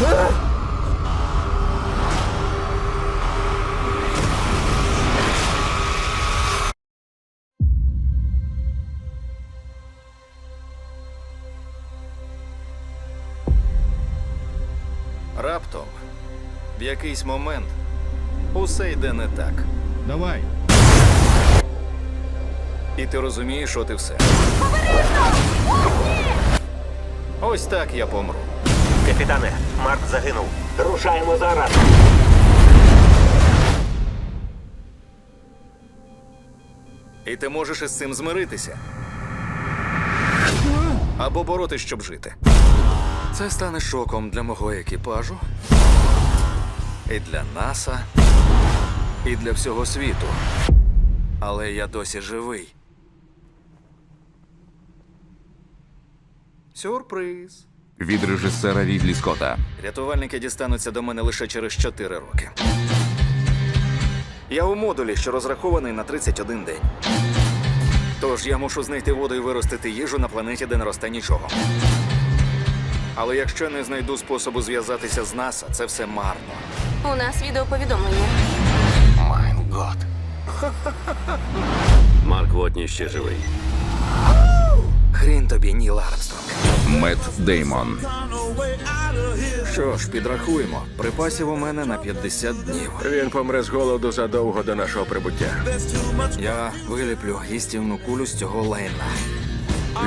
Раптом, в якийсь момент, усе йде не так. Давай. І ти розумієш, от і все. Ось так я помру. Капітане, Марк загинув. Рушаємо зараз. І ти можеш із цим змиритися. Або боротись, щоб жити. Це стане шоком для мого екіпажу, і для НАСА, і для всього світу. Але я досі живий. Сюрприз. Від режисера Рідлі Скотта. Рятувальники дістануться до мене лише через 4 роки. Я у модулі, що розрахований на 31 день. Тож я мушу знайти воду і виростити їжу на планеті, де не росте нічого. Але якщо не знайду способу зв'язатися з НАСА, це все марно. У нас відеоповідомлення. Майн год. Марк Вотні ще живий. Хрін тобі, Ніл Армстронг. Мет Деймон. Що ж, підрахуємо. Припасів у мене на 50 днів. Він помре з голоду задовго до нашого прибуття. Я виліплю їстівну кулю з цього лайна.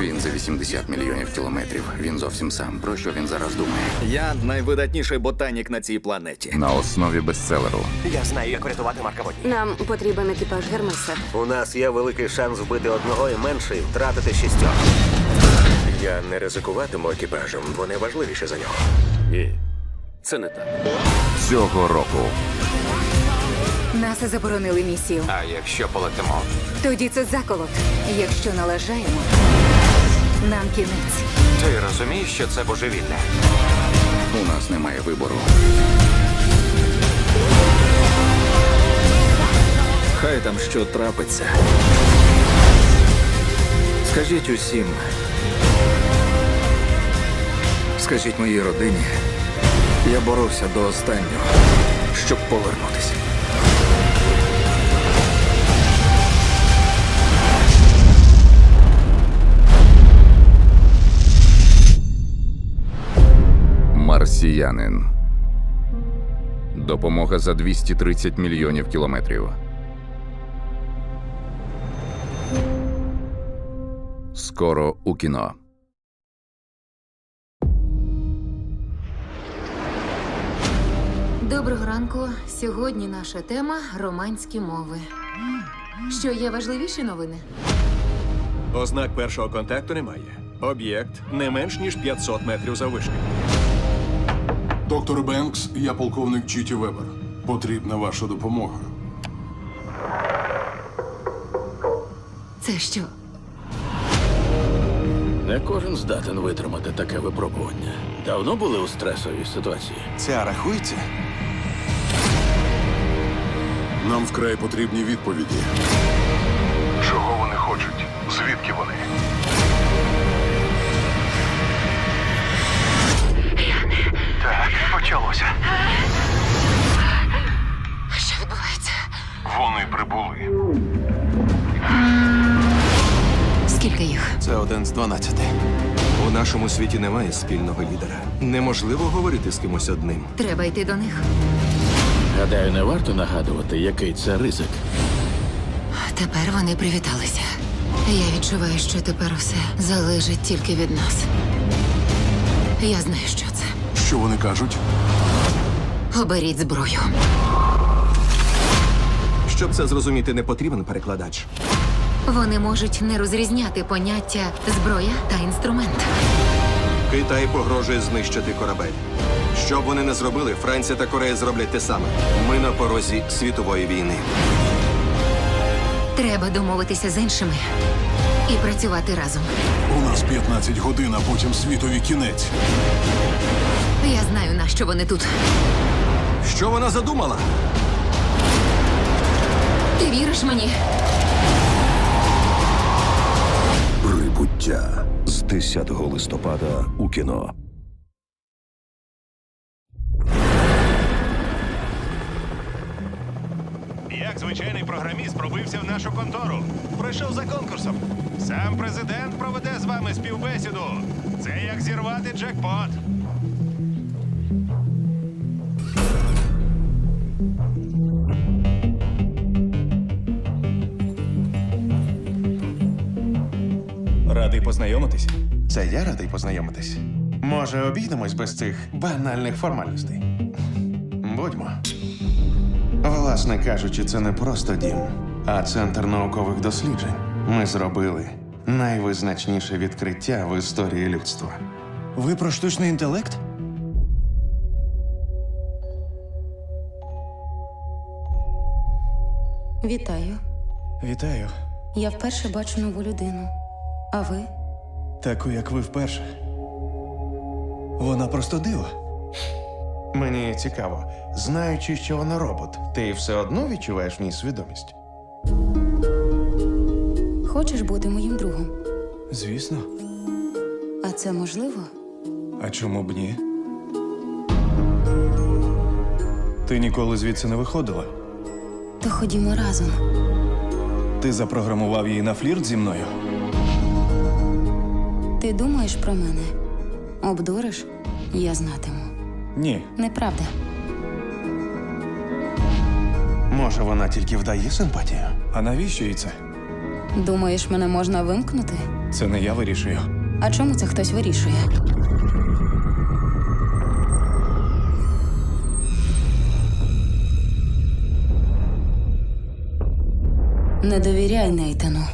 Він за 80 мільйонів кілометрів. Він зовсім сам. Про що він зараз думає? Я найвидатніший ботанік на цій планеті. На основі бестселеру. Я знаю, як врятувати Марка Вотні. Нам потрібен екіпаж Гермеса. У нас є великий шанс вбити одного і менше і втратити шістьох. Я не ризикуватиму екіпажем, вони важливіші за нього. Ні, це не так. Цього року Нас заборонили місію. А якщо полетимо? Тоді це заколот. Якщо налажаємо, нам кінець. Ти розумієш, що це божевілля? У нас немає вибору. Хай там що трапиться. Скажіть усім. Скажіть моїй родині. Я боровся до останнього, щоб повернутися. Марсіянин. Допомога за 230 мільйонів кілометрів. Скоро у кіно. Доброго ранку. Сьогодні наша тема романські мови. Що є важливіші новини? Ознак першого контакту немає. Об'єкт не менш ніж 500 метрів заввишки. Доктор Бенкс, я полковник Чіті Вебер. Потрібна ваша допомога. Це що? Не кожен здатен витримати таке випробування. Давно були у стресовій ситуації. Це рахується? Нам вкрай потрібні відповіді. Чого вони хочуть? Звідки вони? Що відбувається? Вони прибули. Скільки їх? Це один з 12. У нашому світі немає спільного лідера. Неможливо говорити з кимось одним. Треба йти до них. Гадаю, не варто нагадувати, який це ризик. Тепер вони привіталися. Я відчуваю, що тепер все залежить тільки від нас. Я знаю, що це. Що вони кажуть? Оберіть зброю. Щоб це зрозуміти, не потрібен перекладач. Вони можуть не розрізняти поняття зброя та інструмент. Китай погрожує знищити корабель. Що б вони не зробили, Франція та Корея зроблять те саме. Ми на порозі світової війни. Треба домовитися з іншими і працювати разом. У нас 15 годин, а потім світові кінець. Я знаю, на що вони тут. Що вона задумала? Ти віриш мені? життя з 10 листопада у кіно. Як звичайний програміст пробився в нашу контору. Прийшов за конкурсом. Сам президент проведе з вами співбесіду. Це як зірвати джекпот. Радий познайомитись. Це я радий познайомитись. Може, обійдемось без цих банальних формальностей. Будьмо. Власне кажучи, це не просто дім, а центр наукових досліджень. Ми зробили найвизначніше відкриття в історії людства. Ви про штучний інтелект? Вітаю. Вітаю. Я вперше бачу нову людину. А ви? Таку, як ви вперше. Вона просто диво. Мені цікаво, знаючи, що вона робот, ти все одно відчуваєш в ній свідомість. Хочеш бути моїм другом? Звісно. А це можливо? А чому б ні? Ти ніколи звідси не виходила. То ходімо разом. Ти запрограмував її на флірт зі мною. Ти думаєш про мене? Обдуриш? Я знатиму. Ні. Неправда. Може, вона тільки вдає симпатію? А навіщо їй це? Думаєш, мене можна вимкнути? Це не я вирішую. А чому це хтось вирішує? Не довіряй Нейтану.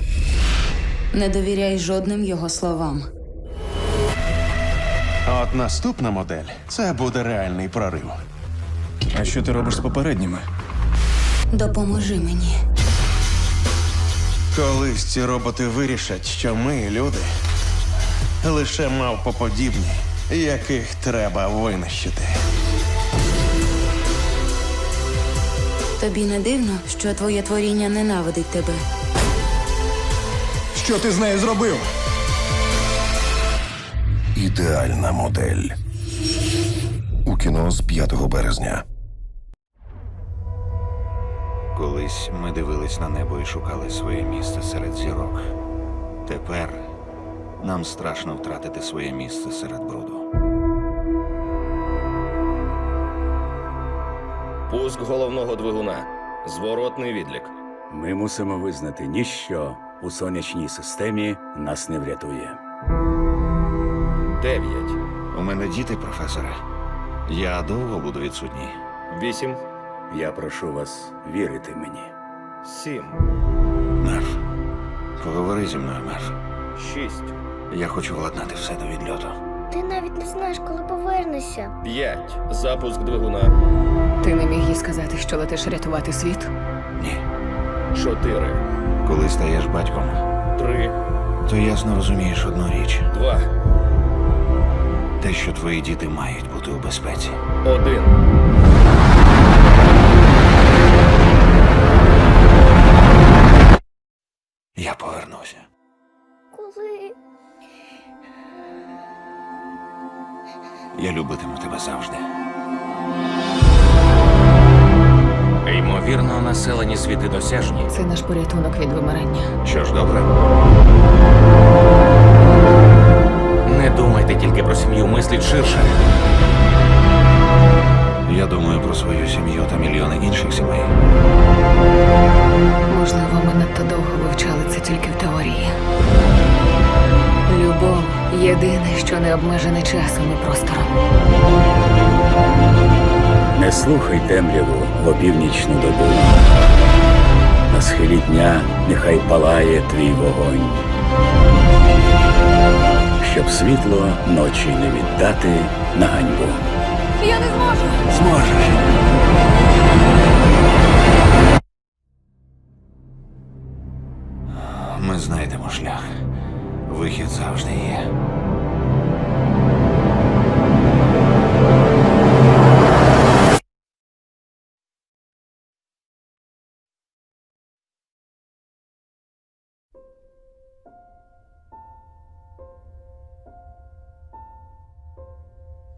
Не довіряй жодним його словам. А От наступна модель це буде реальний прорив. А що ти робиш з попередніми? Допоможи мені. Колись ці роботи вирішать, що ми, люди, лише мавпоподібні, яких треба винищити. Тобі не дивно, що твоє творіння ненавидить тебе. Що ти з нею зробив? Ідеальна модель. У кіно з 5 березня. Колись ми дивились на небо і шукали своє місце серед зірок. Тепер нам страшно втратити своє місце серед бруду. Пуск головного двигуна. Зворотний відлік. Ми мусимо визнати, ніщо у сонячній системі нас не врятує. Дев'ять. У мене діти, професоре. Я довго буду відсутній. Вісім. Я прошу вас вірити мені. Сім. Мерф, поговори зі мною, Мерф. Шість. Я хочу владнати все до відльоту. Ти навіть не знаєш, коли повернешся. П'ять. Запуск двигуна. Ти не міг їй сказати, що летиш рятувати світ? Ні. Чотири. Коли стаєш батьком, Три. то ясно розумієш одну річ: Два. Те, що твої діти мають бути у безпеці. Один. Я повернуся. Коли. Я любитиму тебе завжди. Ймовірно, населені світи досяжні. Це наш порятунок від вимирання. Що ж, добре. Не думайте тільки про сім'ю, мисліть ширше. Я думаю про свою сім'ю та мільйони інших сімей. Можливо, ми надто довго вивчали це тільки в теорії. Любов єдине, що не обмежене часом і простором. Не слухай темряву в опівнічну добу. На схилі дня нехай палає твій вогонь. Щоб світло ночі не віддати на ганьбу. Я не зможу! Зможеш. Ми знайдемо шлях. Вихід завжди є.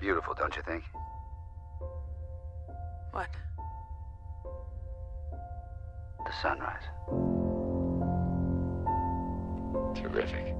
Beautiful, don't you think? What? the sunrise. Terrific.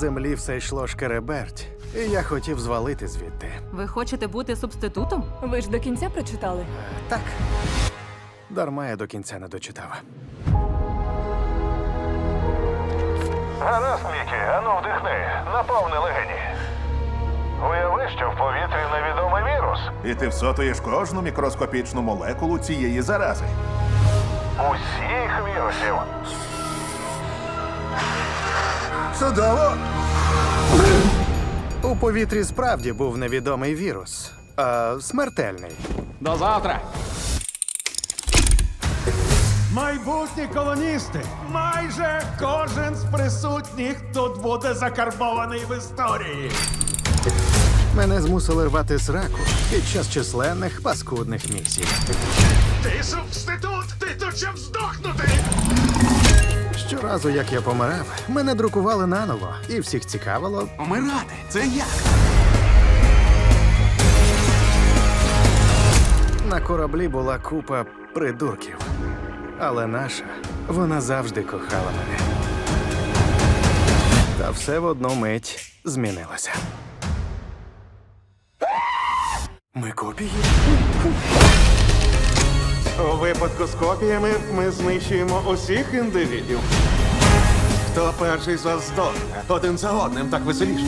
Землі все йшло шкереберть, і я хотів звалити звідти. Ви хочете бути субститутом? Ви ж до кінця прочитали. Так. Дарма я до кінця не дочитав. Гаразд, Мікі, ану вдихни. Наповни легені. Уяви, що в повітрі невідомий вірус. І ти всотуєш кожну мікроскопічну молекулу цієї зарази. Усіх вірусів. Чудово! У повітрі справді був невідомий вірус. А, смертельний. До завтра. Майбутні колоністи! Майже кожен з присутніх тут буде закарбований в історії. Мене змусили рвати сраку під час численних паскудних місій. Ти субститут! Ти тут щоб здохнути! Щоразу, як я помирав, мене друкували наново, і всіх цікавило, Помирати. Це як? на кораблі була купа придурків. Але наша, вона завжди кохала мене. Та все в одну мить змінилося. Ми копії? У випадку з копіями ми знищуємо усіх індивідів. Хто перший з вас здохне? Один за одним так веселіше.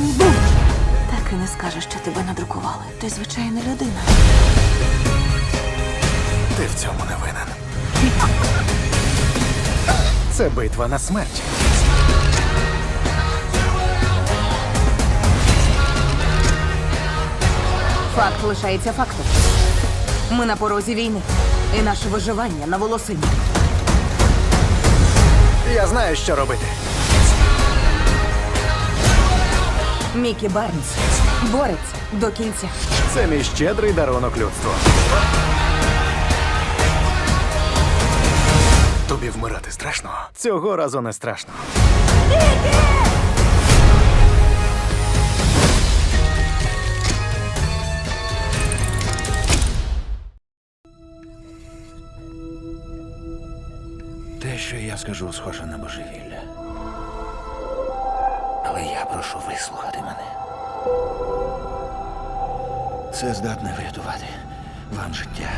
Так і не скажеш, що тебе надрукували. Ти звичайна людина. Ти в цьому не винен. Це битва на смерть. Факт лишається фактом. Ми на порозі війни, і наше виживання на волосині. Я знаю, що робити. Мікі Барнс бореться до кінця. Це мій щедрий дарунок людству. Тобі вмирати страшно? Цього разу не страшно. Те, скажу, схоже на божевілля. Але я прошу вислухати мене. Це здатне врятувати вам життя.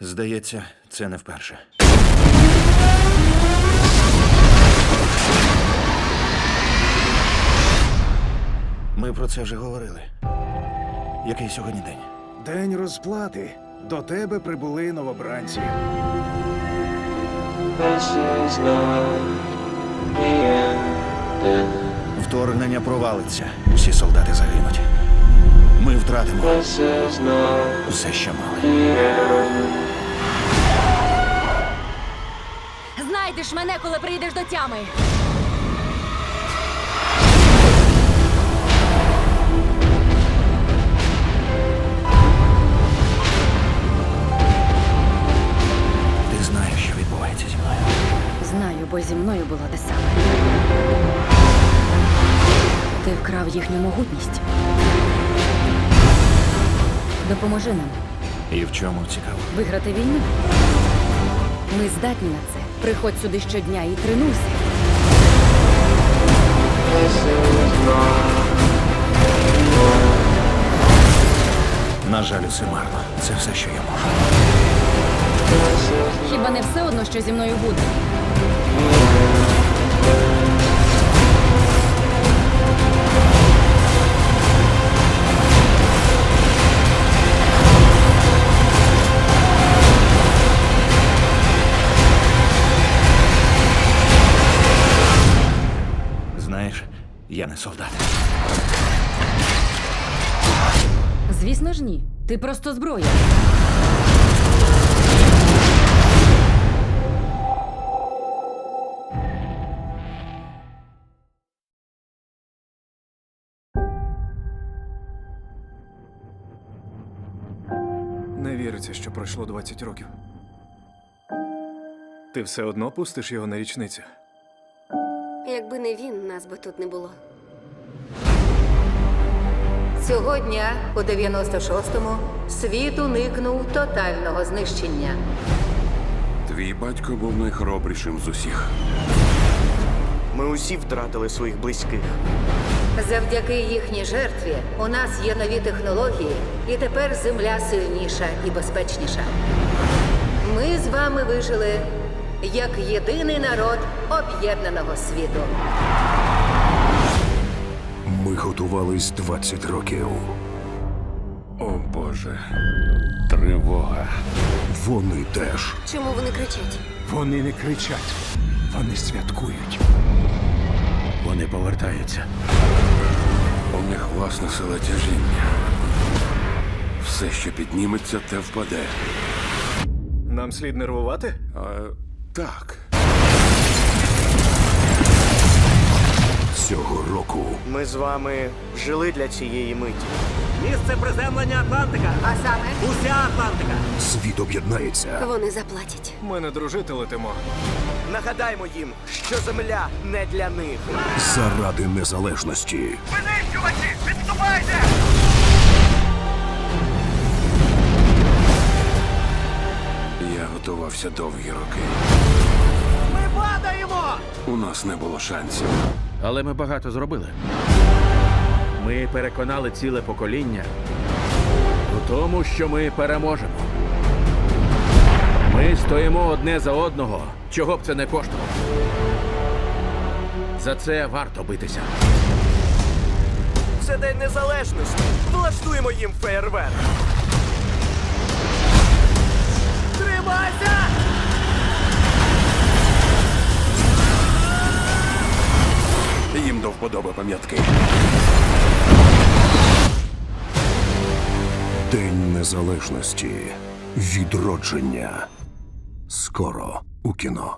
Здається, це не вперше. Ми про це вже говорили. Який сьогодні день? День розплати. До тебе прибули новобранці. Вторгнення провалиться. Усі солдати загинуть. Ми втратимо усе, що мали. Знайдеш мене, коли прийдеш до тями. Зі мною. Було те саме. Ти вкрав їхню могутність. Допоможи нам І в чому цікаво? виграти війну. Ми здатні на це. Приходь сюди щодня і тренуйся. На жаль, усе марно. Це все, що я можу. Хіба не все одно, що зі мною буде? Знаєш, я не солдат. Звісно ж ні. Ти просто зброя. Не що пройшло 20 років. Ти все одно пустиш його на річницю. Якби не він, нас би тут не було. Цього дня, у 96-му, світ уникнув тотального знищення. Твій батько був найхоробрішим з усіх. Ми усі втратили своїх близьких. Завдяки їхній жертві у нас є нові технології, і тепер земля сильніша і безпечніша. Ми з вами вижили як єдиний народ об'єднаного світу. Ми готувались 20 років. О Боже. Тривога. Вони теж. Чому вони кричать? Вони не кричать, вони святкують. Вони повертаються. У них власна сила тяжіння. Все, що підніметься, те впаде. Нам слід нервувати? А, так. Цього року Ми з вами жили для цієї миті. Місце приземлення Атлантика. А саме Уся Атлантика. світ об'єднається. вони заплатять. Ми не дружити летимо. Нагадаймо їм, що земля не для них. Заради незалежності. Винищувачі, відступайте! Я готувався довгі роки. Ми падаємо! У нас не було шансів. Але ми багато зробили. Ми переконали ціле покоління у тому, що ми переможемо. Ми стоїмо одне за одного, чого б це не коштувало. За це варто битися. Це день незалежності. Влаштуємо їм фейерверк. Тримайся! Вподоби пам'ятки. День незалежності. Відродження. Скоро у кіно.